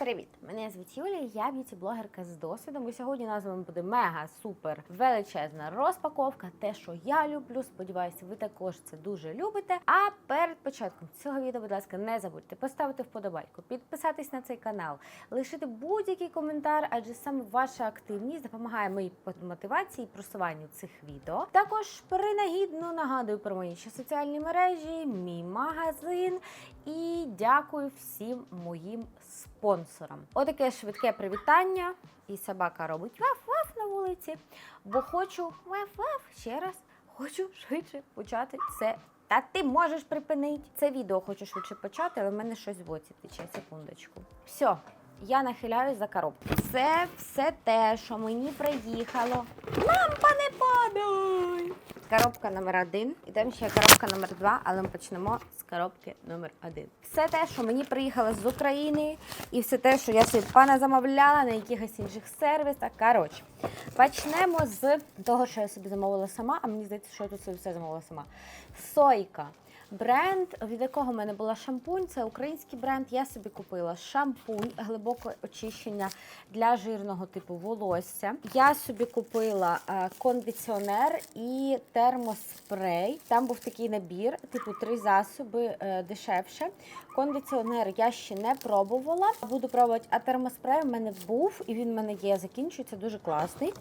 Привіт! Мене звуть Юлія, я б'юті-блогерка з досвідом. І сьогодні у нас вами буде мега супер величезна розпаковка. Те, що я люблю. Сподіваюся, ви також це дуже любите. А перед початком цього відео, будь ласка, не забудьте поставити вподобайку, підписатись на цей канал, лишити будь-який коментар, адже саме ваша активність допомагає моїй мотивації і просуванню цих відео. Також принагідно нагадую про мої ще соціальні мережі, мій магазин і дякую всім моїм спонсорам. Отаке швидке привітання. І собака робить ваф-ваф на вулиці, бо хочу ваф-ваф ще раз. Хочу швидше почати це. Та ти можеш припинити. Це відео хочу швидше почати, але в мене щось в оці тече. Секундочку. Все, я нахиляюсь за коробку. Це все те, що мені приїхало. Лампа не падай! Коробка номер один. І там ще коробка номер два, але ми почнемо з коробки номер один. Все те, що мені приїхало з України, і все те, що я собі пана замовляла на якихось інших сервісах. Коротше, почнемо з того, що я собі замовила сама, а мені здається, що я тут собі все замовила сама. Сойка. Бренд, від якого в мене була шампунь, це український бренд. Я собі купила шампунь глибоке очищення для жирного типу волосся. Я собі купила е, кондиціонер і термоспрей. Там був такий набір, типу три засоби е, дешевше. Кондиціонер я ще не пробувала. Буду пробувати, а термоспрей в мене був і він в мене є. Закінчується дуже класний.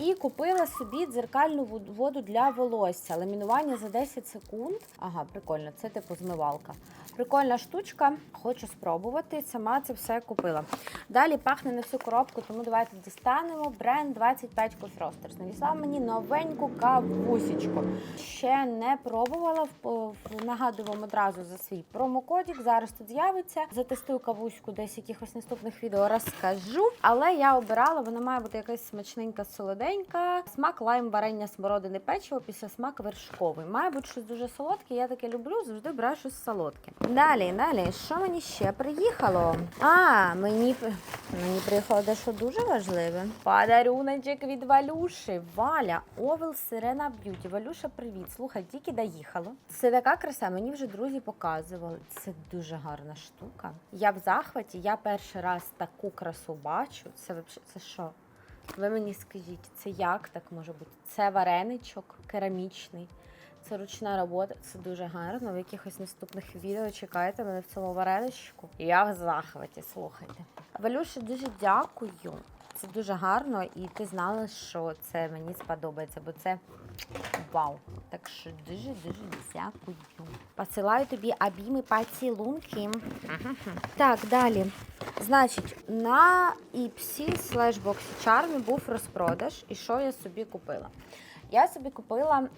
І купила собі дзеркальну воду для волосся. Ламінування за 10 секунд. Ага, прикольно, це типу змивалка. Прикольна штучка, хочу спробувати. Сама це все купила. Далі пахне на всю коробку, тому давайте дістанемо. Бренд 25 Coffee Roasters. Надіслав мені новеньку кавусічку. Ще не пробувала. в- в- Нагадую вам одразу за свій промокодік. Зараз тут з'явиться. Затестую кавуську десь якихось наступних відео розкажу. Але я обирала, вона має бути якась смачненька, солоденька. Смак лайм, варення, смородини, печиво, після смак вершковий. Має бути щось дуже солодке. Я таке люблю, завжди браю щось солодке. Далі, далі, що мені ще приїхало? А, мені, мені приїхало дещо дуже важливе. Подаруночок від Валюші. Валя, Овел Сирена Б'юті. Валюша, привіт. Слухай, тільки доїхало. Це така краса, мені вже друзі показували. Це дуже гарна штука. Я в захваті, я перший раз таку красу бачу. Це вообще, це що? Ви мені скажіть, це як так може бути? Це вареничок керамічний. Це ручна робота, це дуже гарно. В якихось наступних відео чекайте мене в цьому вареничку. Я в захваті, слухайте. Валюша, дуже дякую. Це дуже гарно, і ти знала, що це мені сподобається, бо це вау. Так що дуже дуже дякую. Посилаю тобі обійми поцілунки. Так, далі. Значить, на Ipsy слеш Boxy Charm був розпродаж, і що я собі купила? Я собі купила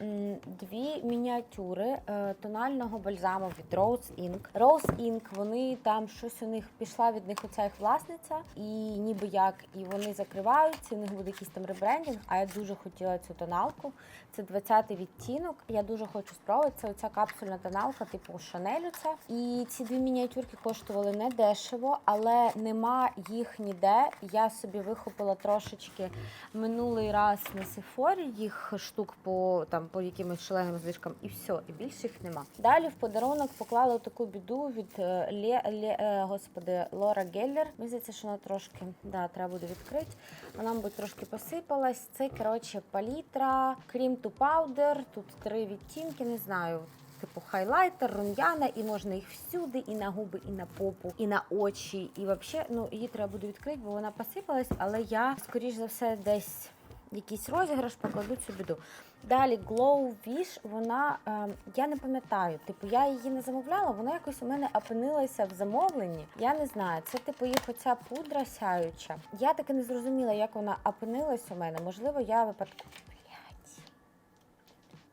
дві мініатюри е, тонального бальзаму від Rose Ink. Rose Ink, вони там щось у них пішла від них оця їх власниця, і ніби як, і вони закриваються. У них буде якийсь там ребрендінг. А я дуже хотіла цю тоналку. Це 20-й відтінок. Я дуже хочу спробувати. Це оця капсульна тоналка, типу Шанелю. Це і ці дві мініатюрки коштували не дешево, але нема їх ніде. Я собі вихопила трошечки минулий раз на Сефорі їх штук по там по якимось шаленим знижкам, і все, і більше їх нема. Далі в подарунок поклала таку біду від е, Лє, Лє, е, господи Лора Геллер. Мені здається, що вона трошки да, треба буде відкрити. Вона, мабуть, трошки посипалась. Це коротше палітра, крім ту паудер. Тут три відтінки, не знаю. Типу хайлайтер, рум'яна, і можна їх всюди, і на губи, і на попу, і на очі. І взагалі, ну її треба буде відкрити, бо вона посипалась, але я, скоріш за все, десь якийсь розіграш покладу цю біду. Далі Glow Wish, вона е, я не пам'ятаю, типу я її не замовляла, вона якось у мене опинилася в замовленні. Я не знаю, це типу їх оця пудра сяюча. Я таки не зрозуміла, як вона опинилась у мене. Можливо, я випадково. Блять.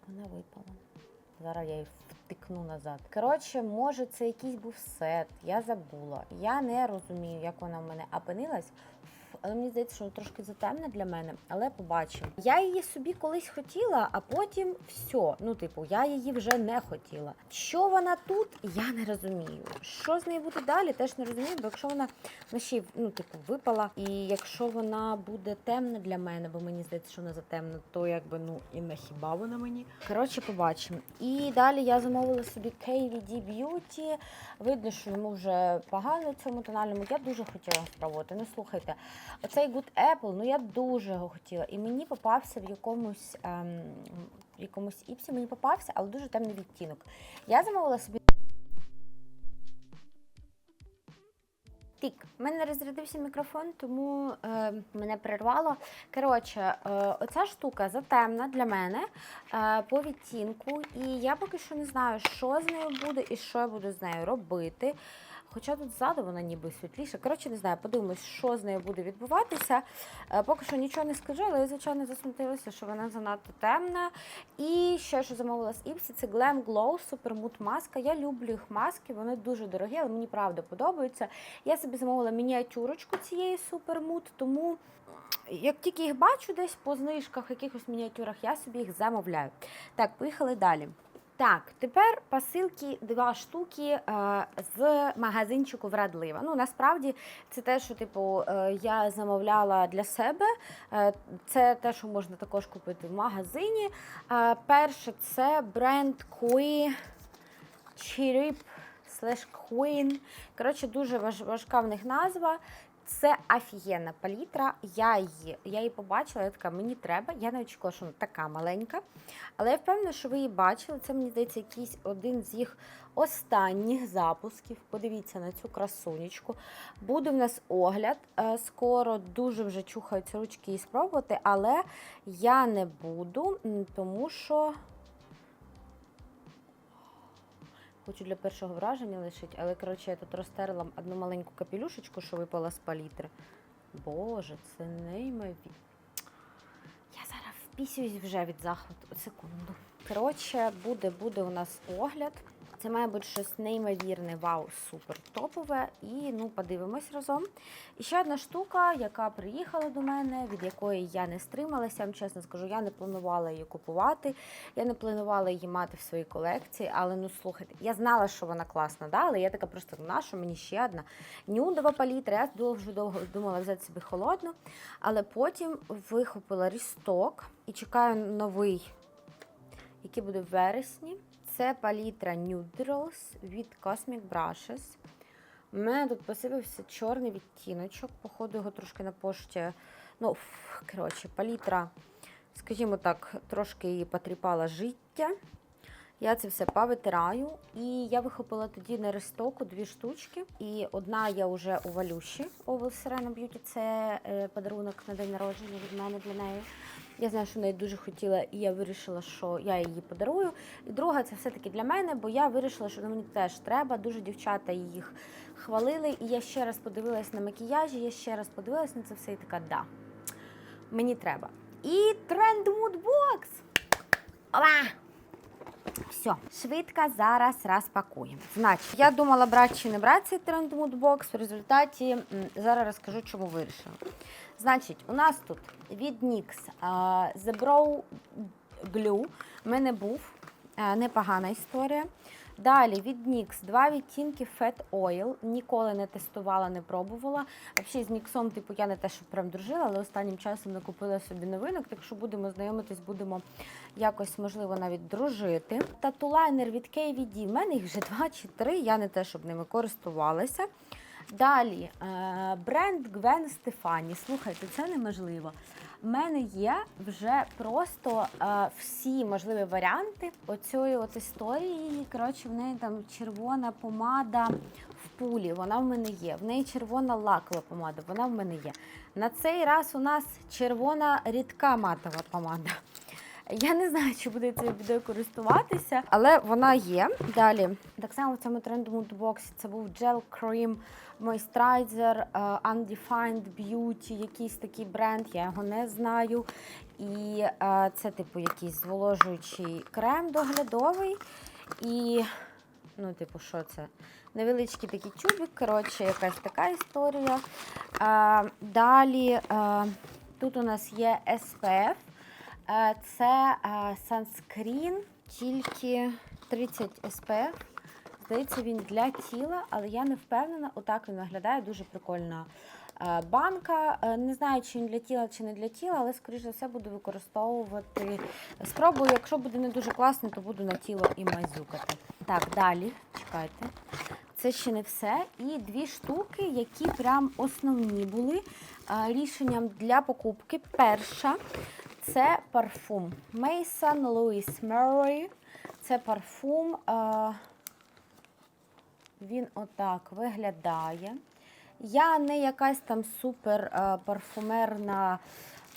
Вона випала. Зараз я її втикну назад. Коротше, може, це якийсь був сет. Я забула. Я не розумію, як вона в мене опинилась. Але мені здається, що вона трошки затемна для мене, але побачимо. Я її собі колись хотіла, а потім все. Ну, типу, я її вже не хотіла. Що вона тут, я не розумію. Що з нею буде далі, теж не розумію, бо якщо вона ще ну, типу, випала, і якщо вона буде темна для мене, бо мені здається, що вона затемна, то якби ну і не хіба вона мені. Коротше, побачимо. І далі я замовила собі KVD Beauty. Видно, що йому вже погано цьому тональному. Я дуже хотіла спробувати. Ну слухайте, оцей Good Apple, ну я дуже його хотіла. І мені попався в якомусь ем, в якомусь іпсі, мені попався, але дуже темний відтінок. Я замовила собі. Тік, в мене розрядився мікрофон, тому е, мене перервало. Коротше, е, оця штука затемна для мене е, по відтінку, і я поки що не знаю, що з нею буде і що я буду з нею робити. Хоча тут ззаду вона ніби світліша. Коротше, не знаю, подивимось, що з нею буде відбуватися. Е, поки що нічого не скажу, але я, звичайно, засмутилася, що вона занадто темна. І ще, що замовила з Ipsy, це Glam Glow Supermood маска. Я люблю їх маски, вони дуже дорогі, але мені правда подобаються. Я собі замовила мініатюрочку цієї Supermood, тому як тільки їх бачу десь по знижках, якихось мініатюрах, я собі їх замовляю. Так, поїхали далі. Так, тепер посилки два штуки е, з магазинчику Врадлива. Ну, насправді, це те, що типу е, я замовляла для себе. Е, це те, що можна також купити в магазині. Перше, це бренд Kui Chirip slash Queen. Коротше, дуже важ, важка в них назва. Це офігенна палітра. Я її, я її побачила, я така, мені треба. Я не очікувала, що вона така маленька. Але я впевнена, що ви її бачили. Це, мені здається, якийсь один з їх останніх запусків. Подивіться на цю красунечку. Буде в нас огляд. Е, Скоро дуже вже чухаються ручки її спробувати, але я не буду, тому що. Хочу для першого враження лишити, але коротше я тут розтерла одну маленьку капелюшечку, що випала з палітри. Боже, це неймовірно. Я зараз впісююсь вже від захвату. Секунду. Коротше, буде, буде у нас огляд. Це має бути щось неймовірне, вау, супер топове. І ну, подивимось разом. І ще одна штука, яка приїхала до мене, від якої я не стрималася, вам чесно скажу, я не планувала її купувати, я не планувала її мати в своїй колекції, але ну слухайте, я знала, що вона класна, да? але я така просто на що мені ще одна нюдова палітра. Я дуже довго думала взяти собі холодну, але потім вихопила рісток і чекаю новий, який буде в вересні. Це палітра Neutrals від Cosmic Brushes. У мене тут посипався чорний відтіночок. Походу, його трошки на пошті. Ну, коротше, палітра, скажімо так, трошки її потріпала життя. Я це все повитираю. І я вихопила тоді на рестоку дві штучки. І одна я вже у Валюші Oval Serena Beauty. Це е, подарунок на день народження від мене для неї. Я знаю, що неї дуже хотіла, і я вирішила, що я її подарую. І друга це все-таки для мене, бо я вирішила, що мені теж треба. Дуже дівчата їх хвалили. І я ще раз подивилась на макіяжі, я ще раз подивилась на це все і така, да, мені треба. І тренд Moodbox! Ола! Все, швидко зараз розпакуємо. Значить, я думала брати чи не брати цей тренд Moodbox. В результаті зараз розкажу, чому вирішила. Значить, у нас тут від NYX The Brow Glue. У мене був непогана історія. Далі від NYX два відтінки Fat Oil. Ніколи не тестувала, не пробувала. Взагалі з NYX, типу, я не те, що прям дружила, але останнім часом накупила собі новинок. Так що будемо знайомитись, будемо якось, можливо, навіть дружити. Татулайнер від KVD. В мене їх вже два чи три. Я не те, щоб ними користувалася. Далі е, бренд Gwen Stefani. Слухайте, це неможливо. У мене є вже просто е, всі можливі варіанти оцієї от історії. Коротше, в неї там червона помада в пулі. Вона в мене є. В неї червона лакова помада, вона в мене є. На цей раз у нас червона рідка матова помада. Я не знаю, чи буде цією відео користуватися, але вона є. Далі, так само в цьому трендовому боксі це був Gel Cream Moisturizer е, Undefined Beauty, якийсь такий бренд, я його не знаю. І е, це, типу, якийсь зволожуючий крем доглядовий. І Ну, типу, що це? Невеличкий такий тюбик, коротше, якась така історія. Далі тут у нас є SPF. Е, Це е, санскрін, тільки 30 SPF. Здається, він для тіла, але я не впевнена. Отак він виглядає дуже прикольна е, банка. Не знаю, чи він для тіла, чи не для тіла, але скоріш за все буду використовувати. Спробую, якщо буде не дуже класно, то буду на тіло і мазюкати. Так, далі, чекайте. Це ще не все. І дві штуки, які прям основні були рішенням для покупки. Перша це парфум Mason Louis Murray. Це парфум. Е, він отак виглядає. Я не якась там супер е, парфумерна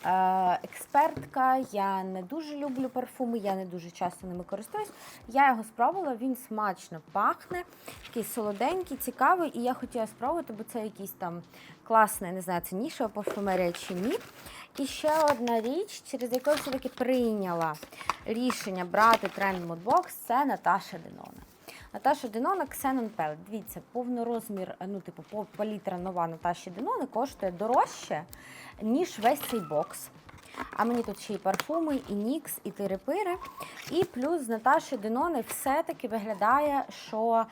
е, експертка. Я не дуже люблю парфуми, я не дуже часто ними користуюсь. Я його спробувала, він смачно пахне, такий солоденький, цікавий, і я хотіла спробувати, бо це якийсь там класний, не знаю, це нішова парфумерія чи ні. І ще одна річ, через яку все-таки прийняла рішення брати тренд Moodbox, це Наташа Денона. Наташа Денона Xenon Pellet. Дивіться, повнорозмір, ну, типу, палітра нова Наташі Денони коштує дорожче, ніж весь цей бокс. А мені тут ще і парфуми, і нікс, і тирипири. І плюс з Наташі Денони все-таки виглядає, що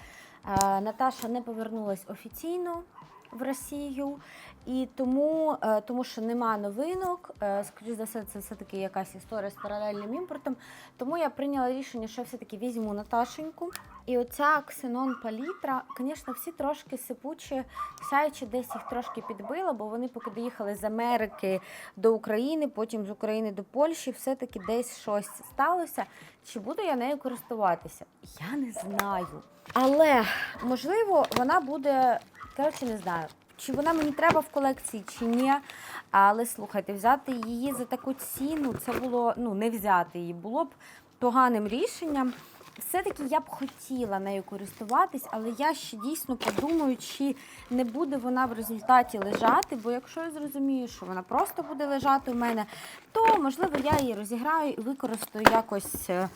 е, Наташа не повернулась офіційно в Росію. І тому, е, тому що нема новинок, е, скоріш за все, це все-таки якась історія з паралельним імпортом. Тому я прийняла рішення, що все-таки візьму Наташеньку. І оця ксенон палітра, звісно, всі трошки сипучі, сяючи десь їх трошки підбила, бо вони поки доїхали з Америки до України, потім з України до Польщі, все-таки десь щось сталося. Чи буду я нею користуватися? Я не знаю. Але можливо, вона буде, коротше, не знаю. Чи вона мені треба в колекції, чи ні. Але слухайте, взяти її за таку ціну, це було ну не взяти її, було б поганим рішенням. Все-таки я б хотіла нею користуватись, але я ще дійсно подумаю, чи не буде вона в результаті лежати. Бо якщо я зрозумію, що вона просто буде лежати у мене, то можливо я її розіграю і використаю якось, е,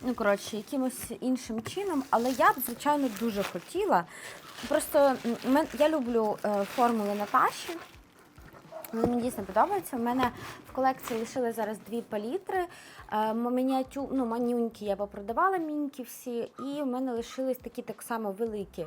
ну коротше, якимось іншим чином. Але я б, звичайно, дуже хотіла. Просто я люблю е, формули Наташі. Мені дійсно подобаються. У мене в колекції лишили зараз дві палітри. Е, Мініатю, ну, манюнькі я попродавала мінькі всі, і в мене лишились такі так само великі. Е,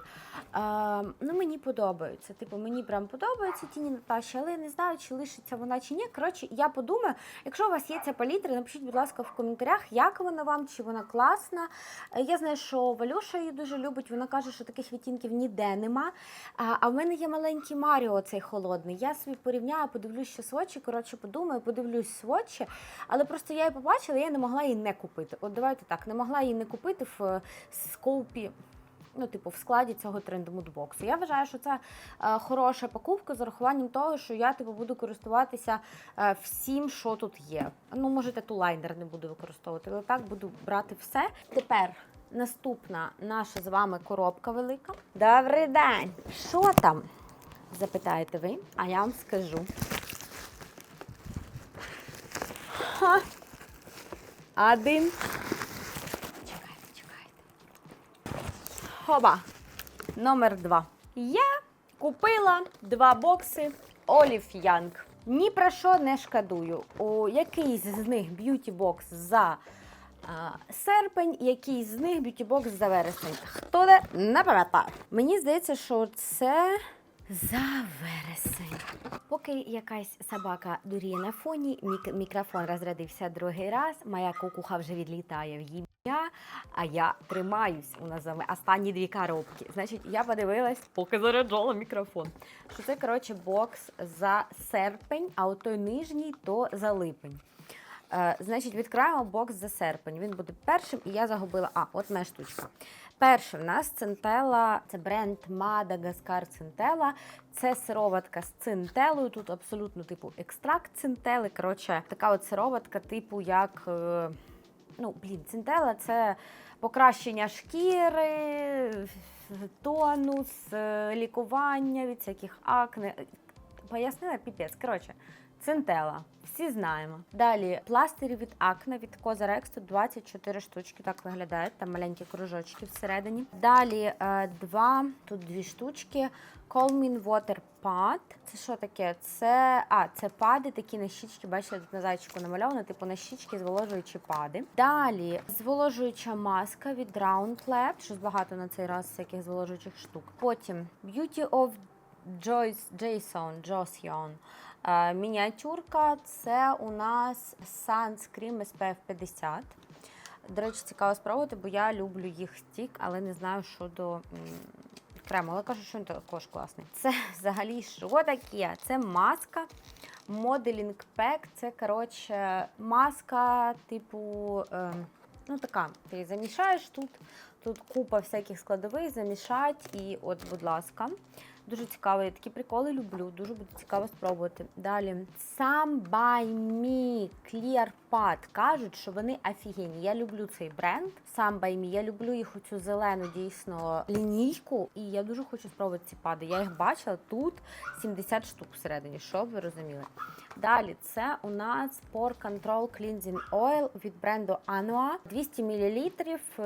ну, мені подобаються. Типу, мені прям подобаються тіні Наташі, але я не знаю, чи лишиться вона чи ні. Коротше, я подумаю, якщо у вас є ця палітра, напишіть, будь ласка, в коментарях, як вона вам, чи вона класна. Е, Я знаю, що Валюша її дуже любить. Вона каже, що таких відтінків ніде нема. А в мене є маленький Маріо, цей холодний. Я собі порівняю, подивлюсь ще свочі. Коротше, подумаю, подивлюсь свочі. Але просто я її побачила, я не могла її не купити. От давайте так, не могла її не купити в е, скоупі. Ну, типу, в складі цього трендмудбоксу. Я вважаю, що це е, хороша покупка з урахуванням того, що я типу буду користуватися е, всім, що тут є. Ну, може, тату-лайнер не буду використовувати, але так буду брати все. Тепер наступна наша з вами коробка велика. Добрий день! Що там? Запитаєте ви, а я вам скажу. Ха. Один. Чекайте, чекайте. Хоба. Номер два. Я купила два бокси Олів Янг. Ні про що не шкодую. У якийсь з них б'юті-бокс за а, серпень, якийсь з них б'юті-бокс за вересень. Хто де не пам'ятаю. Мені здається, що це за вересень. Поки якась собака дуріє на фоні, мік- мікрофон розрядився другий раз, моя кукуха вже відлітає в їбня, а я тримаюсь у нас за останні дві коробки. Значить, я подивилась, поки заряджала мікрофон. Що це, коротше, бокс за серпень, а от той нижній то за липень. Е, значить, відкриваємо бокс за серпень. Він буде першим, і я загубила. А, от моя штучка. Перше в нас центела, це бренд Мадагаскар Центела. Це сироватка з цинтелою. Тут абсолютно типу екстракт цинтели. Коротше, така от сироватка, типу, як. е, Ну, блін, цинтела це покращення шкіри, тонус, е, лікування від всяких акне. Пояснила піпець. Коротше, Центела. Всі знаємо. Далі пластирі від Акне від Козареx. Тут 24 штучки. Так виглядають. Там маленькі кружочки всередині. Далі е, два, тут дві штучки. Colmin Water Pad. Це що таке? Це а, це пади, такі на щічки. Бачите, тут на зайчику намальовано, типу на щічки зволожуючі пади. Далі зволожуюча маска від Round Lab. Щось багато на цей раз всяких зволожуючих штук. Потім Beauty of Joyce Jason Joseon. Е, Мініатюрка це у нас Sunscreen SPF 50. До речі, цікаво спробувати, бо я люблю їх стік, але не знаю щодо крему. Але кажу, що він також класний. Це взагалі що таке? Це маска. Modeling Pack. Це коротше маска, типу, е, ну така. Ти замішаєш тут. Тут купа всяких складових, замішать і от, будь ласка. Дуже цікаво, я такі приколи люблю, дуже буде цікаво спробувати. Далі Me Clear Pad. Кажуть, що вони офігенні. Я люблю цей бренд. By Me. Я люблю їх оцю зелену дійсно лінійку. І я дуже хочу спробувати ці пади. Я їх бачила тут 70 штук всередині, щоб ви розуміли. Далі це у нас Pore Control Cleansing Oil від бренду Anua. 200 мл,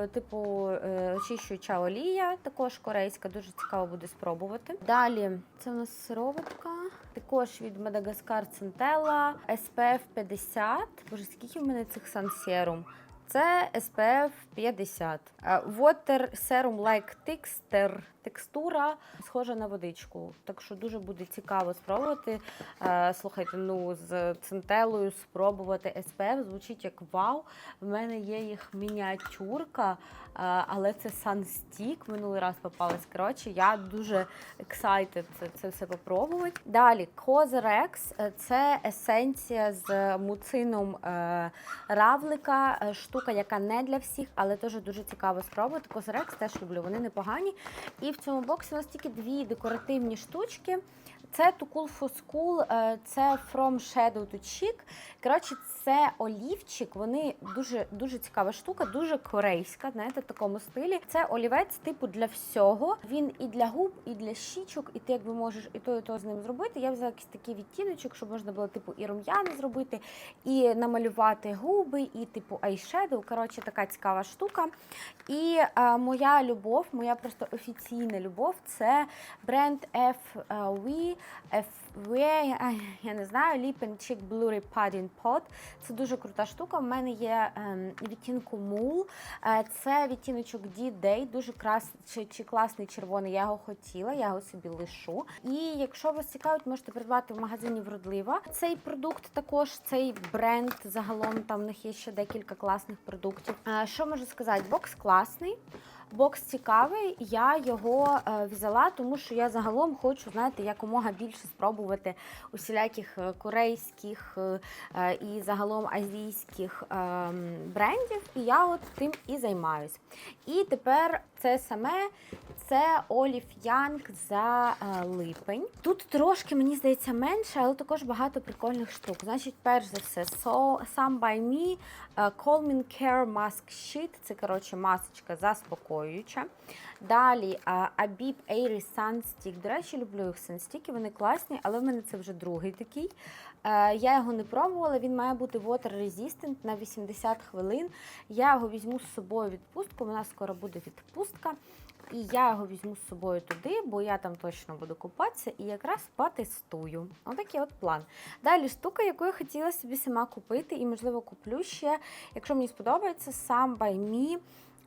типу е, очищуюча олія, також корейська, дуже цікаво буде спробувати. Далі це у нас сироватка, також від Madagascar Centella, SPF 50. Боже, скільки в мене цих сансерум? Це SPF 50. Е, Water Serum Like Texture. Текстура схожа на водичку. Так що дуже буде цікаво спробувати. Е, Слухайте, ну з центелою спробувати SPF звучить як вау. В мене є їх мініатюрка, е, але це Sunstick. Минулий раз попалась. Коротше, я дуже excited це, все попробувати. Далі Cosrx – це есенція з муцином равлика. Штука, яка не для всіх, але теж дуже цікаво спробувати. Cosrx теж люблю, вони непогані. І в цьому боксі у нас тільки дві декоративні штучки. Це To Cool for School, е, це From Shadow to Cheek. Коротше, це олівчик. Вони дуже дуже цікава штука, дуже корейська, знаєте, в такому стилі. Це олівець типу для всього. Він і для губ, і для щічок, і ти якби можеш і то, і то з ним зробити. Я взяла якийсь такий відтіночок, щоб можна було типу і рум'яни зробити, і намалювати губи, і типу айшедоу. Коротше, така цікава штука. І е, моя любов, моя просто офіційна любов це бренд FV, FV, я не знаю, Lip and Cheek Blurry Padding Pot. Це дуже крута штука. У мене є ем, відтінку Mule. Е, Це відтіночок D-Day, дуже крас, чи, чи класний червоний. Я його хотіла, я його собі лишу. І якщо вас цікавить, можете придбати в магазині Вродлива. Цей продукт також, цей бренд загалом там в них є ще декілька класних продуктів. Е, Що можу сказати? Бокс класний. Бокс цікавий, я його е, взяла, тому що я загалом хочу, знаєте, якомога більше спробувати усіляких е, корейських е, і загалом азійських е, брендів. І я от тим і займаюсь. І тепер це саме це Олів Янг за е, липень. Тут трошки, мені здається, менше, але також багато прикольних штук. Значить, перш за все, so, Some by Me е, Calming Care Mask Sheet. Це, коротше, масочка заспокоююча. Далі Abib Airy Sun. До речі, люблю їх санстіки, вони класні, але в мене це вже другий такий. Е, Я його не пробувала, він має бути water resistant на 80 хвилин. Я його візьму з собою відпустку, у нас скоро буде відпустка. І я його візьму з собою туди, бо я там точно буду купатися і якраз потестую. Отакий от план. Далі штука, яку я хотіла собі сама купити, і, можливо, куплю ще, якщо мені сподобається, сам by me.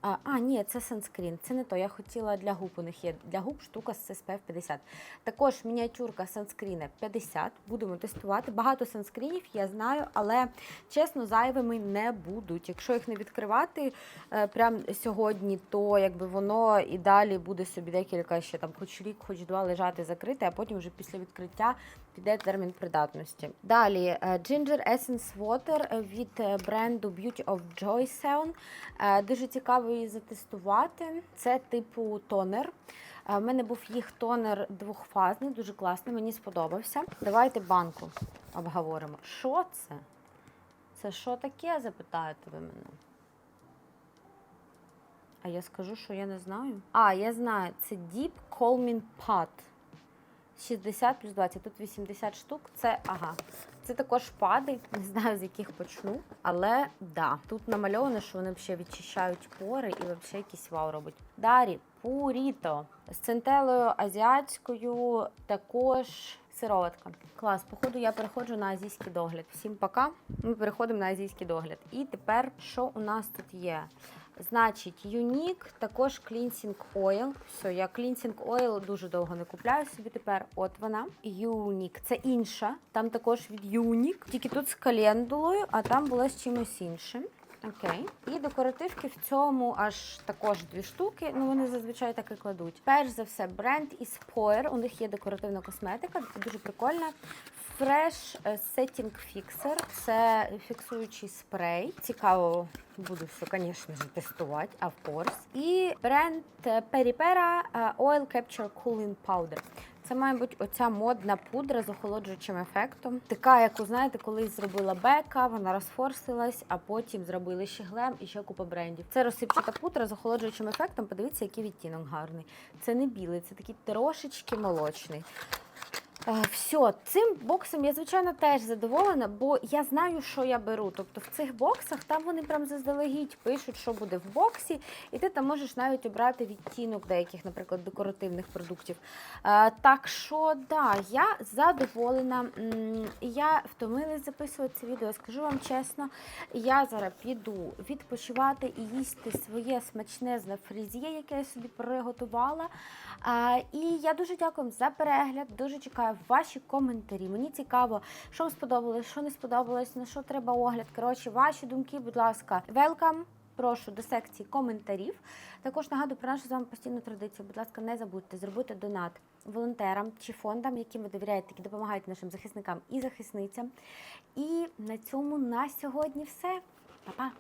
А, а, ні, це санскрін. Це не то. Я хотіла для губ. У них є для губ штука з SPF 50. Також мініатюрка санскріна 50. Будемо тестувати. Багато санскрінів я знаю, але чесно, зайвими не будуть. Якщо їх не відкривати е, прямо сьогодні, то якби воно і далі буде собі декілька ще там, хоч рік, хоч два лежати закрите, а потім вже після відкриття піде термін придатності. Далі е, Ginger Essence Water від е, бренду Beauty of Joy Sound. Е, Дуже цікаво її затестувати. Це типу тонер. В мене був їх тонер двохфазний, дуже класний, мені сподобався. Давайте банку обговоримо. Що це? Це що таке, запитаєте ви мене? А я скажу, що я не знаю. А, я знаю, це Deep Calming Pad. 60 плюс 20, тут 80 штук. Це ага. Це також пади, не знаю з яких почну, але да. Тут намальовано, що вони ще відчищають пори і взагалі якийсь вау робить. Далі пуріто з центелою азіатською, також сироватка. Клас, походу я переходжу на азійський догляд. Всім пока. Ми переходимо на азійський догляд. І тепер що у нас тут є? Значить, Юнік, також Cleansing Oil. Все, я Cleansing Oil дуже довго не купляю собі тепер. От вона. Юнік. Це інша. Там також від Юнік. Тільки тут з календулою, а там була з чимось іншим. Окей. І декоративки в цьому аж також дві штуки. Ну вони зазвичай так і кладуть. Перш за все, бренд із Poer. У них є декоративна косметика, дуже прикольна. Fresh Setting Fixer це фіксуючий спрей. Цікаво буду все, звісно тестувати, а course. І бренд е, Oil Capture Cooling Powder. Це має бути оця модна пудра з охолоджуючим ефектом. Така, яку знаєте, колись зробила Бека, вона розфорсилась, а потім зробили ще глем і ще купа брендів. Це розсипчата пудра з охолоджуючим ефектом. Подивіться, який відтінок гарний. Це не білий, це такий трошечки молочний. Е, Все, цим боксом я звичайно теж задоволена, бо я знаю, що я беру. Тобто в цих боксах там вони прям заздалегідь пишуть, що буде в боксі, і ти там можеш навіть обрати відтінок деяких, наприклад, декоративних продуктів. Е, Так що да, я задоволена. Я втомилась записувати це відео. Скажу вам чесно, я зараз піду відпочивати і їсти своє смачне фрізє, яке я собі приготувала. І я дуже дякую за перегляд. Дуже ваші коментарі. Мені цікаво, що вам сподобалось, що не сподобалось, на що треба огляд. Коротше, ваші думки, будь ласка, welcome. Прошу до секції коментарів. Також нагадую про нашу з вами постійну традицію. Будь ласка, не забудьте зробити донат волонтерам чи фондам, яким ви довіряєте, які допомагають нашим захисникам і захисницям. І на цьому на сьогодні все. Па-па!